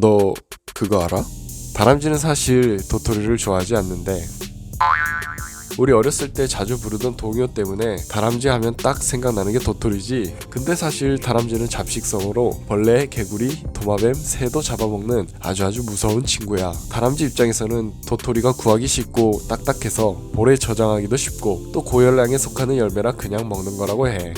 너 그거 알아? 다람쥐는 사실 도토리를 좋아하지 않는데 우리 어렸을 때 자주 부르던 동요 때문에 다람쥐 하면 딱 생각나는 게 도토리지. 근데 사실 다람쥐는 잡식성으로 벌레, 개구리, 도마뱀, 새도 잡아먹는 아주 아주 무서운 친구야. 다람쥐 입장에서는 도토리가 구하기 쉽고 딱딱해서 볼에 저장하기도 쉽고 또 고열량에 속하는 열매라 그냥 먹는 거라고 해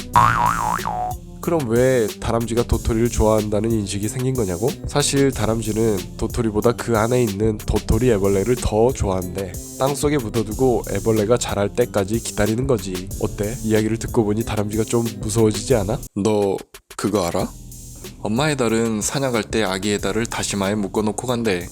그럼 왜 다람쥐가 도토리를 좋아한다는 인식이 생긴 거냐고? 사실 다람쥐는 도토리보다 그 안에 있는 도토리 애벌레를 더 좋아한대. 땅속에 묻어두고 애벌레가 자랄 때까지 기다리는 거지. 어때? 이야기를 듣고 보니 다람쥐가 좀 무서워지지 않아? 너 그거 알아? 엄마의 달은 사냥할 때 아기의 달을 다시마에 묶어놓고 간대.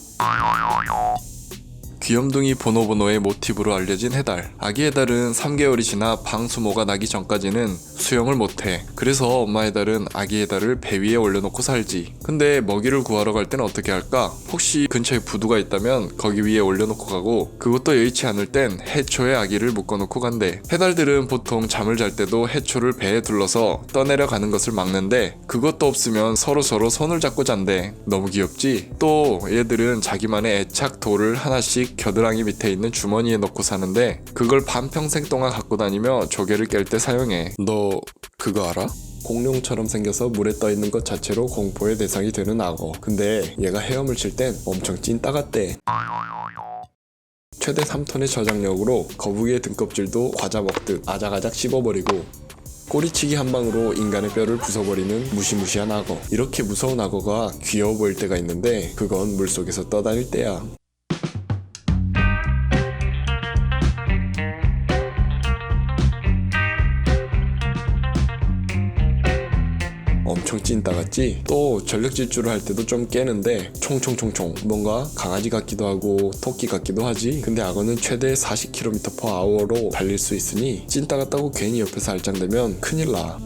귀염둥이 보노보노의 모티브로 알려진 해달. 아기 해달은 3개월이 지나 방수모가 나기 전까지는 수영을 못해. 그래서 엄마 해달은 아기 해달을 배 위에 올려놓고 살지. 근데 먹이를 구하러 갈땐 어떻게 할까? 혹시 근처에 부두가 있다면 거기 위에 올려놓고 가고 그것도 여의치 않을 땐 해초에 아기를 묶어놓고 간대. 해달들은 보통 잠을 잘 때도 해초를 배에 둘러서 떠내려 가는 것을 막는데 그것도 없으면 서로 서로 손을 잡고 잔대. 너무 귀엽지? 또 얘들은 자기만의 애착 돌을 하나씩 겨드랑이 밑에 있는 주머니에 넣고 사는데 그걸 반평생 동안 갖고 다니며 조개를 깰 때 사용해. 너 그거 알아? 공룡처럼 생겨서 물에 떠 있는 것 자체로 공포의 대상이 되는 악어. 근데 얘가 헤엄을 칠 땐 엄청 찐따 같대. 최대 3톤의 저장력으로 거북이의 등껍질도 과자 먹듯 아작아작 씹어버리고 꼬리치기 한 방으로 인간의 뼈를 부숴버리는 무시무시한 악어. 이렇게 무서운 악어가 귀여워 보일 때가 있는데 그건 물속에서 떠다닐 때야. 엄청 찐따 같지? 또 전력 질주를 할 때도 좀 깨는데 총총총총 뭔가 강아지 같기도 하고 토끼 같기도 하지 근데 악어는 최대 40km/h로 달릴 수 있으니 찐따 같다고 괜히 옆에서 알짱대면 큰일 나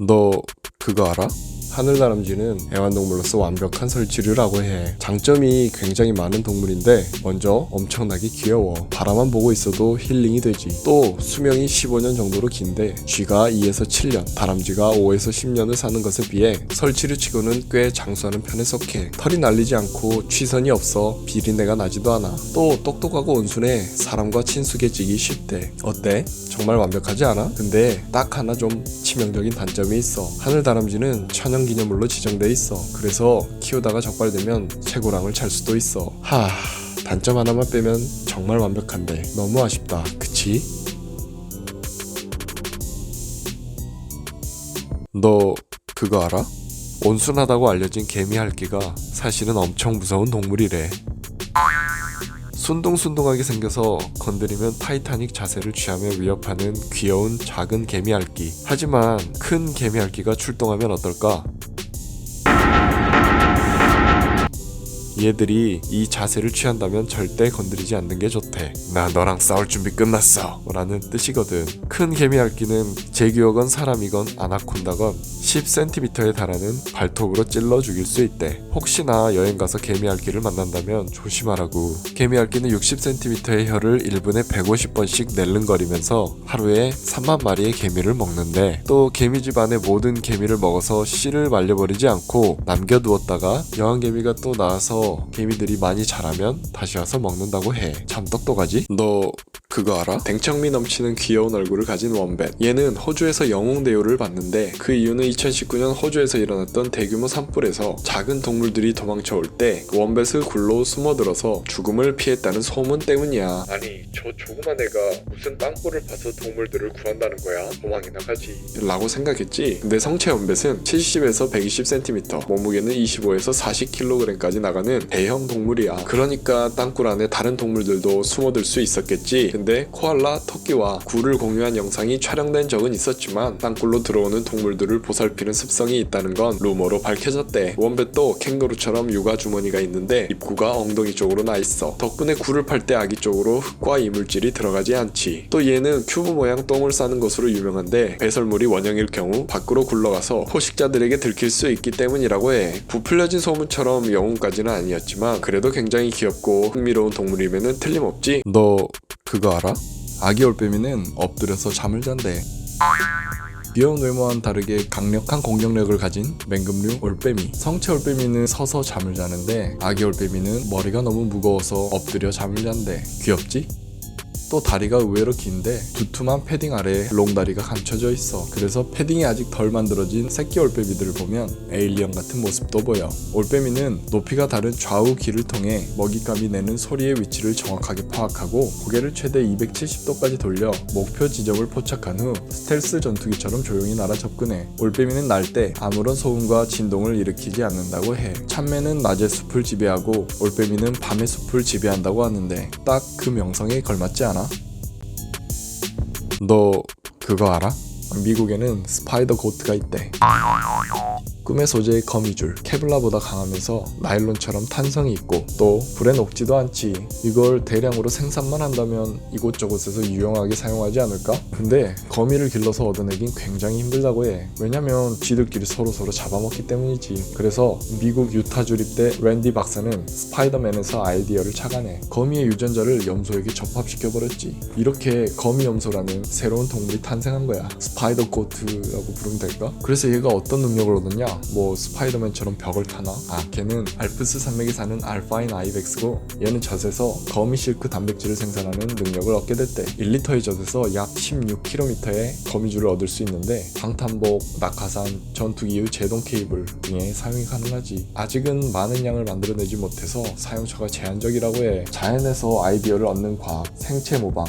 너 그거 알아? 하늘다람쥐는 애완동물로서 완벽한 설치류라고 해. 장점이 굉장히 많은 동물인데 먼저 엄청나게 귀여워. 바라만 보고 있어도 힐링이 되지. 또 수명이 15년 정도로 긴데 쥐가 2에서 7년, 다람쥐가 5에서 10년을 사는 것에 비해 설치류 치고는 꽤 장수하는 편에 속해. 털이 날리지 않고 취선이 없어 비린내가 나지도 않아. 또 똑똑하고 온순해 사람과 친숙해지기 쉽대. 어때? 정말 완벽하지 않아? 근데 딱 하나 좀 치명적인 단점이 있어. 하늘다람쥐는 천연 기념물로 지정돼 있어. 그래서 키우다가 적발되면 최고랑을 찰 수도 있어. 하, 단점 하나만 빼면 정말 완벽한데 너무 아쉽다. 그치? 너 그거 알아? 온순하다고 알려진 개미핥기가 사실은 엄청 무서운 동물이래. 순둥순둥하게 생겨서 건드리면 타이타닉 자세를 취하며 위협하는 귀여운 작은 개미핥기. 하지만 큰 개미핥기가 출동하면 어떨까? 얘들이 이 자세를 취한다면 절대 건드리지 않는 게 좋대. 나 너랑 싸울 준비 끝났어. 라는 뜻이거든. 큰 개미 핥기는 제 기억은 사람이건 아나콘다건 10cm에 달하는 발톱으로 찔러 죽일 수 있대. 혹시나 여행 가서 개미 핥기를 만난다면 조심하라고. 개미 핥기는 60cm의 혀를 1분에 150번씩 낼름거리면서 하루에 3만 마리의 개미를 먹는데 또 개미 집안의 모든 개미를 먹어서 씨를 말려버리지 않고 남겨두었다가 여왕개미가 또 나와서 개미들이 많이 자라면 다시 와서 먹는다고 해. 참 똑똑하지? 너 그거 알아? 댕청미 넘치는 귀여운 얼굴을 가진 원뱃. 얘는 호주에서 영웅 대우를 받는데 그 이유는 2019년 호주에서 일어났던 대규모 산불에서 작은 동물들이 도망쳐올 때 원뱃을 굴로 숨어들어서 죽음을 피했다는 소문 때문이야. 아니 저 조그만 애가 무슨 땅굴을 파서 동물들을 구한다는 거야? 도망이 나 가지. 라고 생각했지. 근데 성체 원뱃은 70에서 120cm, 몸무게는 25에서 40kg까지 나가는 대형 동물이야. 그러니까 땅굴 안에 다른 동물들도 숨어들 수 있었겠지. 근데 코알라, 토끼와 굴을 공유한 영상이 촬영된 적은 있었지만 땅굴로 들어오는 동물들을 보살피는 습성이 있다는 건 루머로 밝혀졌대. 원뱃도 캥거루처럼 육아 주머니가 있는데 입구가 엉덩이 쪽으로 나 있어. 덕분에 굴을 팔 때 아기 쪽으로 흙과 이물질이 들어가지 않지. 또 얘는 큐브 모양 똥을 싸는 것으로 유명한데 배설물이 원형일 경우 밖으로 굴러가서 포식자들에게 들킬 수 있기 때문이라고 해. 부풀려진 소문처럼 영웅까지는 아니었지만 그래도 굉장히 귀엽고 흥미로운 동물임에는 틀림없지. 너 그거 알아? 아기 올빼미는 엎드려서 잠을 잔대. 귀여운 외모와는 다르게 강력한 공격력을 가진 맹금류 올빼미. 성체 올빼미는 서서 잠을 자는데 아기 올빼미는 머리가 너무 무거워서 엎드려 잠을 잔대. 귀엽지? 또 다리가 의외로 긴데 두툼한 패딩 아래에 롱다리가 감춰져 있어. 그래서 패딩이 아직 덜 만들어진 새끼 올빼미들을 보면 에일리언 같은 모습도 보여. 올빼미는 높이가 다른 좌우 귀를 통해 먹잇감이 내는 소리의 위치를 정확하게 파악하고 고개를 최대 270도까지 돌려 목표 지점을 포착한 후 스텔스 전투기처럼 조용히 날아 접근해. 올빼미는 날 때 아무런 소음과 진동을 일으키지 않는다고 해. 참매는 낮의 숲을 지배하고 올빼미는 밤의 숲을 지배한다고 하는데 딱 그 명성에 걸맞지 않아? 너 그거 알아? 미국에는 스파이더 고트가 있대. 꿈의 소재의 거미줄 케블라보다 강하면서 나일론처럼 탄성이 있고 또 불에 녹지도 않지 이걸 대량으로 생산만 한다면 이곳저곳에서 유용하게 사용하지 않을까? 근데 거미를 길러서 얻어내긴 굉장히 힘들다고 해 왜냐면 지들끼리 서로서로 잡아먹기 때문이지 그래서 미국 유타 주립대 랜디 박사는 스파이더맨에서 아이디어를 착안해 거미의 유전자를 염소에게 접합시켜버렸지 이렇게 거미 염소라는 새로운 동물이 탄생한 거야 스파이더 코트라고 부르면 될까? 그래서 얘가 어떤 능력을 얻었냐? 뭐 스파이더맨처럼 벽을 타나? 아 걔는 알프스 산맥에 사는 알파인 아이벡스고 얘는 젖에서 거미 실크 단백질을 생산하는 능력을 얻게 됐대 1리터의 젖에서 약 16km의 거미줄을 얻을 수 있는데 방탄복, 낙하산, 전투기의 제동 케이블 등에 사용이 가능하지 아직은 많은 양을 만들어내지 못해서 사용처가 제한적이라고 해 자연에서 아이디어를 얻는 과학 생체 모방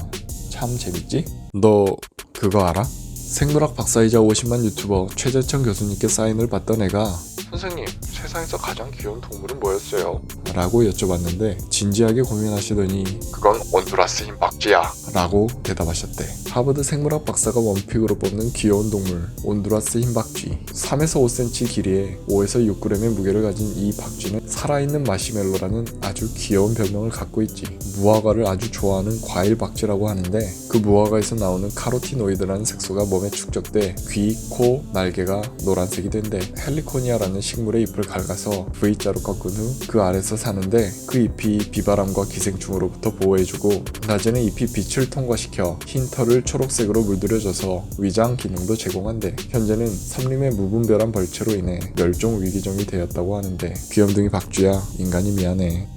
참 재밌지? 너 그거 알아? 생물학 박사이자 50만 유튜버 최재천 교수님께 사인을 받던 애가 선생님 세상에서 가장 귀여운 동물은 뭐였어요? 라고 여쭤봤는데 진지하게 고민하시더니 그건 온두라스 흰박쥐야 라고 대답하셨대. 하버드 생물학 박사가 원픽으로 뽑는 귀여운 동물 온두라스 흰박쥐. 3에서 5cm 길이에 5에서 6g의 무게를 가진 이 박쥐는 살아있는 마시멜로라는 아주 귀여운 별명을 갖고 있지. 무화과를 아주 좋아하는 과일 박쥐라고 하는데 그 무화과에서 나오는 카로티노이드라는 색소가 몸에 축적돼 귀, 코, 날개가 노란색이 된대. 헬리코니아라는 식물의 잎을 갉아서 V자로 꺾은 후 그 아래서 사는데 그 잎이 비바람과 기생충으로부터 보호해주고 낮에는 잎이 빛을 통과시켜 흰 털을 초록색으로 물들여줘서 위장 기능도 제공한대. 현재는 삼림의 무분별한 벌채로 인해 멸종 위기종이 되었다고 하는데 귀염둥이 박쥐야 인간이 미안해.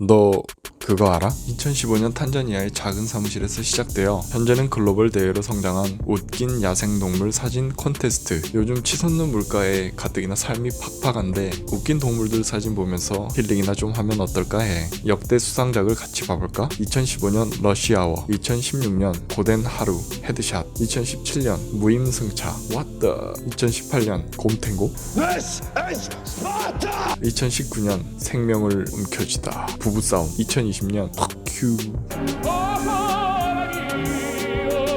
너 그거 알아? 2015년 탄자니아의 작은 사무실에서 시작되어 현재는 글로벌 대회로 성장한 웃긴 야생동물 사진 콘테스트 요즘 치솟는 물가에 가뜩이나 삶이 팍팍한데 웃긴 동물들 사진 보면서 힐링이나 좀 하면 어떨까 해 역대 수상작을 같이 봐볼까? 2015년 러시아워 2016년 고된 하루 헤드샷 2017년 무임승차 What the 2018년 곰탱고 This is Sparta! 2019년 생명을 움켜쥐다 부부싸움 2020년 큐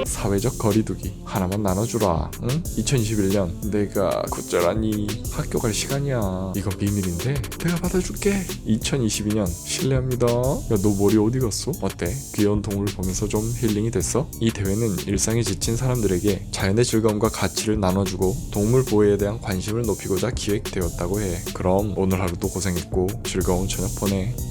사회적 거리두기 하나만 나눠주라 응? 2021년 내가 곧잘하니 학교 갈 시간이야 이건 비밀인데 내가 받아줄게 2022년 실례합니다 야 너 머리 어디 갔어? 어때? 귀여운 동물 보면서 좀 힐링이 됐어? 이 대회는 일상에 지친 사람들에게 자연의 즐거움과 가치를 나눠주고 동물 보호에 대한 관심을 높이고자 기획되었다고 해 그럼 오늘 하루도 고생했고 즐거운 저녁 보내